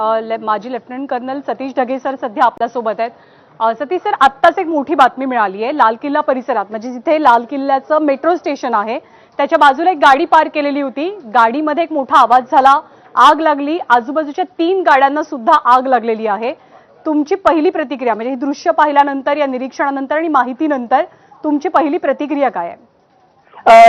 माजी lieutenant colonel Satish Dhage sir सध्या आपल्यासोबत आहेत. सतीश सर आत्ताच एक मोठी बातमी मिळाली आहे. लाल किल्ला परिसरात म्हणजे जिथे लाल किल्ल्याचं मेट्रो स्टेशन आहे त्याच्या बाजूला एक गाडी पार्क केलेली होती. गाडीमध्ये एक मोठा आवाज झाला. आग लागली. आजूबाजूच्या तीन गाड्यांना सुद्धा आग लागलेली आहे. तुमची पहिली प्रतिक्रिया म्हणजे हे दृश्य पाहिल्यानंतर या निरीक्षणानंतर आणि माहितीनंतर तुमची पहिली प्रतिक्रिया काय आहे?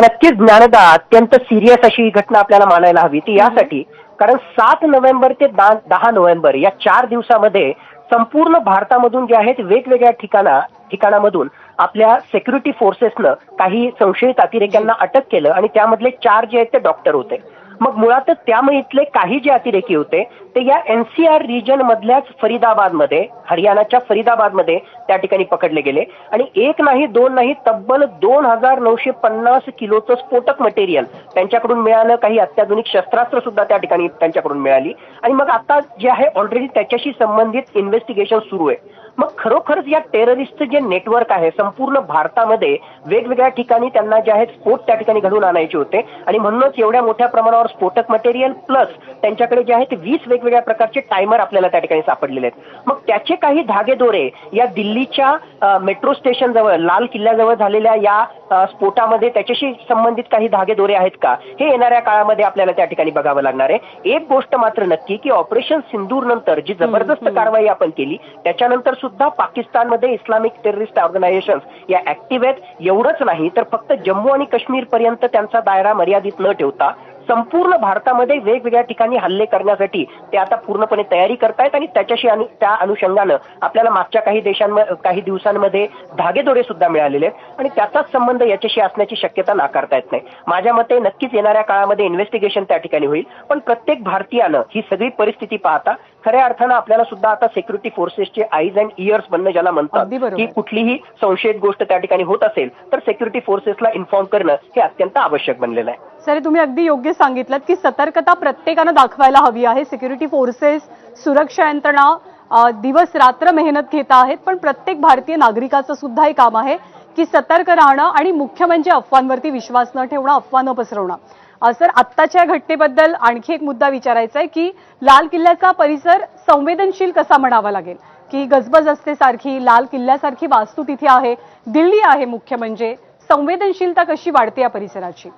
नक्कीच ज्ञानदा अत्यंत सिरियस अशी ही घटना आपल्याला मानायला हवी. ती यासाठी कारण सात नोव्हेंबर ते दहा नोव्हेंबर या चार दिवसामध्ये संपूर्ण भारतामधून जे आहेत वेगवेगळ्या ठिकाणा ठिकाणामधून आपल्या सेक्युरिटी फोर्सेसनं काही संशयित अतिरेक्यांना अटक केलं आणि त्यामधले चार जे आहेत ते डॉक्टर होते. मग मुळातच त्यामुळे इथले काही जे अतिरेकी होते ते या एनसीआर रिजन मधल्याच फरीदाबादमध्ये हरियाणाच्या फरीदाबादमध्ये त्या ठिकाणी पकडले गेले. आणि एक नाही दोन नाही तब्बल दोन हजार नऊशे पन्नास किलोचं स्फोटक मटेरियल त्यांच्याकडून मिळालं. काही अत्याधुनिक शस्त्रास्त्र सुद्धा त्या ठिकाणी त्यांच्याकडून मिळाली. आणि मग आता जे आहे ऑलरेडी त्याच्याशी संबंधित इन्व्हेस्टिगेशन सुरू आहे. मग खरोखरच या टेररिस्टचं जे नेटवर्क आहे संपूर्ण भारतामध्ये वेगवेगळ्या ठिकाणी त्यांना जे आहेत स्फोट त्या ठिकाणी घडवून आणायचे होते. आणि म्हणूनच एवढ्या मोठ्या प्रमाणावर स्फोटक मटेरियल प्लस त्यांच्याकडे जे आहेत वीस वेगवेगळ्या प्रकारचे टायमर आपल्याला त्या ठिकाणी सापडलेले आहेत. मग त्याचे काही धागेदोरे या दिल्लीच्या मेट्रो स्टेशन जवळ लाल किल्ल्याजवळ झालेल्या या स्फोटामध्ये त्याच्याशी संबंधित काही धागेदोरे आहेत का? हे येणाऱ्या काळामध्ये आपल्याला त्या ठिकाणी बघावं लागणार आहे. एक गोष्ट मात्र नक्की की ऑपरेशन सिंदूर नंतर जी जबरदस्त कारवाई आपण केली त्याच्यानंतर सुद्धा पाकिस्तानमध्ये इस्लामिक टेररिस्ट ऑर्गनायझेशन या ऍक्टिव्ह आहेत. एवढंच नाही तर फक्त जम्मू आणि काश्मीर पर्यंत त्यांचा दायरा मर्यादित न ठेवता संपूर्ण भारतामध्ये वेगवेगळ्या ठिकाणी हल्ले करण्यासाठी ते आता पूर्णपणे तयारी करतायत आणि त्याच्याशी अनु त्या अनुषंगानं आपल्याला मागच्या काही देशांमध्ये काही दिवसांमध्ये धागेदोरे सुद्धा मिळालेले आहेत आणि त्याचाच संबंध याच्याशी असण्याची शक्यता नाकारता येत नाही. माझ्या मते नक्कीच येणाऱ्या काळामध्ये इन्व्हेस्टिगेशन त्या ठिकाणी होईल पण प्रत्येक भारतीयानं ही सगळी परिस्थिती पाहता खऱ्या अर्थानं आपल्याला सुद्धा आता सिक्युरिटी फोर्सेसचे आईज अँड इयर्स बनणं ज्याला म्हणतात. की कुठलीही संशयित गोष्ट त्या ठिकाणी होत असेल तर सिक्युरिटी फोर्सेसला इन्फॉर्म करणं हे अत्यंत आवश्यक बनलेलं आहे. सर तुम्ही अगदी योग्य सांगितलं की सतर्कता प्रत्येकानं दाखवायला हवी आहे. सिक्युरिटी फोर्सेस सुरक्षा यंत्रणा दिवस रात्र मेहनत घेत आहेत पण प्रत्येक भारतीय नागरिकाचं सुद्धा हे काम आहे की सतर्क राहणं आणि मुख्य म्हणजे अफवांवरती विश्वास न ठेवणं अफवा न पसरवणं. सर आत्ताच्या घटनेबद्दल आणखी एक मुद्दा विचारायचा आहे की लाल किल्ल्याचा परिसर संवेदनशील कसा म्हणावा लागेल? की गजबज असते सारखी लाल किल्ल्यासारखी वास्तू तिथे आहे दिल्ली आहे मुख्य म्हणजे संवेदनशीलता कशी वाढते या परिसराची?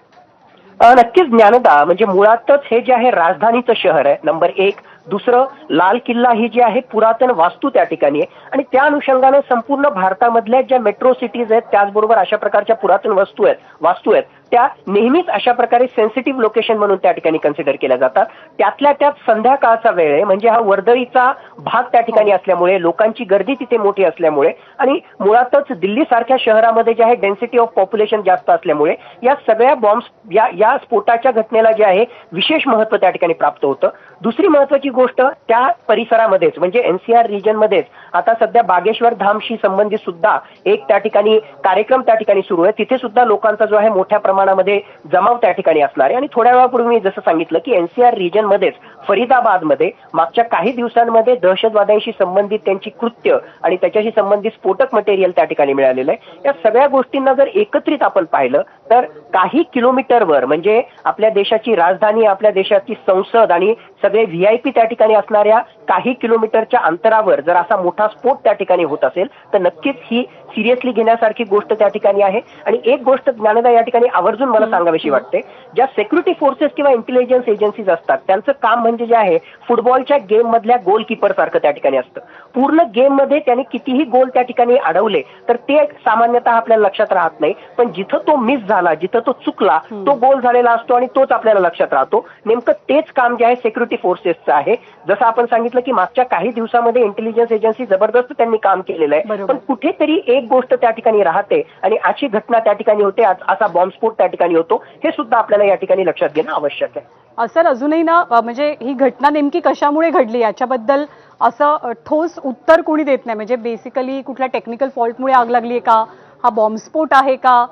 नक्कीच ज्ञानदा म्हणजे मुळातच हे जे आहे राजधानीचं शहर आहे नंबर एक. दुसरं लाल किल्ला ही जी आहे पुरातन वास्तू त्या ठिकाणी आहे. आणि त्या अनुषंगाने संपूर्ण भारतामधल्या ज्या मेट्रो सिटीज आहेत त्याचबरोबर अशा प्रकारच्या पुरातन वस्तू आहेत वास्तू आहेत त्या नेहमीच अशा प्रकारे सेन्सिटिव्ह लोकेशन म्हणून त्या ठिकाणी कन्सिडर केल्या जातात. त्यातल्या त्यात संध्याकाळचा वेळ आहे म्हणजे हा वर्दळीचा भाग त्या ठिकाणी असल्यामुळे लोकांची गर्दी तिथे मोठी असल्यामुळे आणि मुळातच दिल्ली सारख्या शहरामध्ये जे आहे डेन्सिटी ऑफ पॉप्युलेशन जास्त असल्यामुळे या सगळ्या बॉम्ब या या स्फोटाच्या घटनेला जे आहे विशेष महत्त्व त्या ठिकाणी प्राप्त होतं. दुसरी महत्वाची गोष्ट त्या परिसरामध्येच म्हणजे एनसीआर रिजनमध्येच आता सध्या बागेश्वर धामशी संबंधित सुद्धा एक त्या ठिकाणी कार्यक्रम त्या ठिकाणी सुरू आहे. तिथे सुद्धा लोकांचा जो आहे मोठ्या प्रमाणामध्ये जमाव त्या ठिकाणी असणार आहे. आणि थोड्या वेळापूर्वी मी जसं सांगितलं की एनसीआर रिजनमध्येच फरीदाबादमध्ये मागच्या काही दिवसांमध्ये दहशतवाद्यांशी संबंधित त्यांची कृत्य आणि त्याच्याशी संबंधित स्फोटक मटेरियल त्या ठिकाणी मिळालेलं आहे. या सगळ्या गोष्टींना जर एकत्रित आपण पाहिलं तर काही किलोमीटरवर म्हणजे आपल्या देशाची राजधानी आपल्या देशाची संसद आणि सगळे व्ही आय पी त्या ठिकाणी असणाऱ्या काही किलोमीटरच्या अंतरावर जर असा मोठा स्फोट त्या ठिकाणी होत असेल तर नक्कीच ही सिरियसली घेण्यासारखी गोष्ट त्या ठिकाणी आहे. आणि एक गोष्ट ज्ञानदा या ठिकाणी आवर्जून मला सांगावीशी वाटते. ज्या सेक्युरिटी फोर्सेस किंवा इंटेलिजन्स एजन्सीज असतात त्यांचं काम म्हणजे जे आहे फुटबॉलच्या गेम मधल्या गोलकीपर सारखं त्या ठिकाणी असतं. पूर्ण गेममध्ये त्याने कितीही गोल त्या ठिकाणी अडवले तर ते सामान्यतः आपल्याला लक्षात राहत नाही. पण जिथं तो मिस झाला जिथं तो चुकला तो गोल झालेला असतो आणि तोच आपल्याला लक्षात राहतो. नेमकं तेच काम जे आहे सिक्युरिटी फोर्सेसचं आहे. जसं आपण सांगितलं की मागच्या काही दिवसामध्ये इंटेलिजन्स एजन्सी जबरदस्त त्यांनी काम केलेलं आहे. पण कुठेतरी एक गोष्ट त्या ठिकाणी राहते आणि अशी घटना त्या ठिकाणी होते असा बॉम्बस्फोट त्या ठिकाणी होतो. हे सुद्धा आपल्याला या ठिकाणी लक्षात घेणं आवश्यक आहे. अ, सर अजूनही ना म्हणजे ही घटना नेमकी कशामुळे घडली? याच्याबद्दल असं ठोस उत्तर कोणी देत नाही? म्हणजे बेसिकली कुठल्या टेक्निकल फॉल्टमुळे आग लागली आहे का? हा बॉम्बस्फोट आहे का?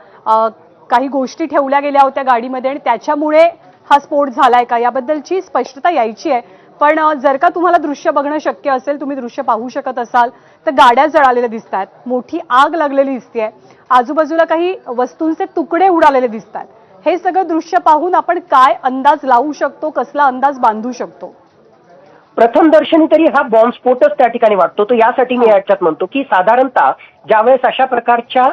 काही गोष्टी ठेवल्या गेल्या होत्या गाडीमध्ये आणि त्याच्यामुळे हा स्फोट झालाय का? याबद्दलची स्पष्टता यायची आहे. पण जर का तुम्हाला दृश्य बघणं शक्य असेल तुम्ही दृश्य पाहू शकत असाल तर गाड्या जळालेल्या दिसत आहेत मोठी आग लागलेली दिसते आजूबाजूला काही वस्तूंचे तुकडे उडालेले दिसत आहेत हे सगळं दृश्य पाहून आपण काय अंदाज लावू शकतो? कसला अंदाज बांधू शकतो? प्रथम दर्शनी तरी हा बॉम्बस्फोटच त्या ठिकाणी वाटतो. तो यासाठी मी याच्यात म्हणतो की साधारणतः ज्यावेळेस अशा प्रकारच्या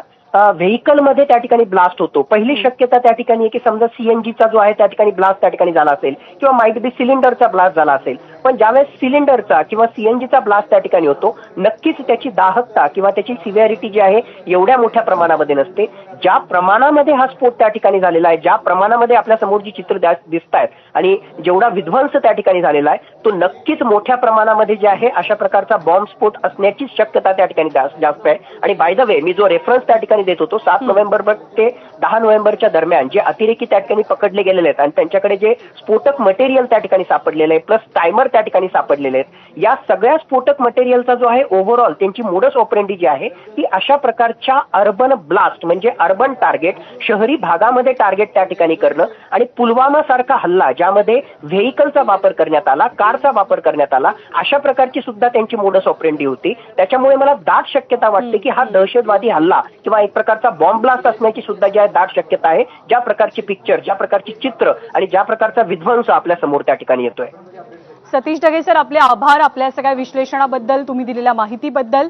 व्हेकलमध्ये त्या ठिकाणी ब्लास्ट होतो. पहिली शक्यता त्या ठिकाणी आहे की समजा सीएनजीचा जो आहे त्या ठिकाणी ब्लास्ट त्या ठिकाणी झाला असेल किंवा माईट बी सिलेंडरचा ब्लास्ट झाला असेल. पण ज्यावेळेस सिलेंडरचा किंवा सीएनजीचा ब्लास्ट त्या ठिकाणी होतो नक्कीच त्याची दाहकता किंवा त्याची सिव्हिअरिटी जी आहे एवढ्या मोठ्या प्रमाणामध्ये नसते. ज्या प्रमाणामध्ये हा स्फोट त्या ठिकाणी झालेला आहे ज्या प्रमाणामध्ये आपल्यासमोर जी चित्र दिसत आहेत आणि जेवढा विध्वंस त्या ठिकाणी झालेला आहे तो नक्कीच मोठ्या प्रमाणामध्ये जे आहे अशा प्रकारचा बॉम्बस्फोट असण्याची शक्यता त्या ठिकाणी जास्त जास्त आहे. आणि बाय द वे मी जो रेफरन्स त्या ठिकाणी देत होतो सात नोव्हेंबर ते दहा नोव्हेंबरच्या दरम्यान जे अतिरेकी त्या ठिकाणी पकडले गेलेले आहेत आणि त्यांच्याकडे जे स्फोटक मटेरियल त्या ठिकाणी सापडलेलं आहे प्लस टायमर त्या ठिकाणी सापडलेले आहेत. या सगळ्या स्फोटक मटेरियलचा जो आहे ओव्हरऑल त्यांची मोडस ऑपरेंडी जी आहे ती अशा प्रकारच्या अर्बन ब्लास्ट म्हणजे अर्बन टार्गेट शहरी भागामध्ये टार्गेट त्या ठिकाणी करणं आणि पुलवामा सारखा हल्ला ज्यामध्ये व्हेकलचा वापर करण्यात आला कारचा वापर करण्यात आला अशा प्रकारची सुद्धा त्यांची मोडस ऑपरेंडी होती. त्याच्यामुळे मला दाट शक्यता वाटते की हा दहशतवादी हल्ला किंवा एक प्रकारचा बॉम्ब ब्लास्ट असण्याची सुद्धा जी आहे दाट शक्यता आहे ज्या प्रकारची पिक्चर ज्या प्रकारची चित्र आणि ज्या प्रकारचा विध्वंस आपल्यासमोर त्या ठिकाणी येतोय. सतीश ढगे सर आपले आभार आपल्या सगळ्या विश्लेषणाबद्दल तुम्ही दिलेल्या माहितीबद्दल.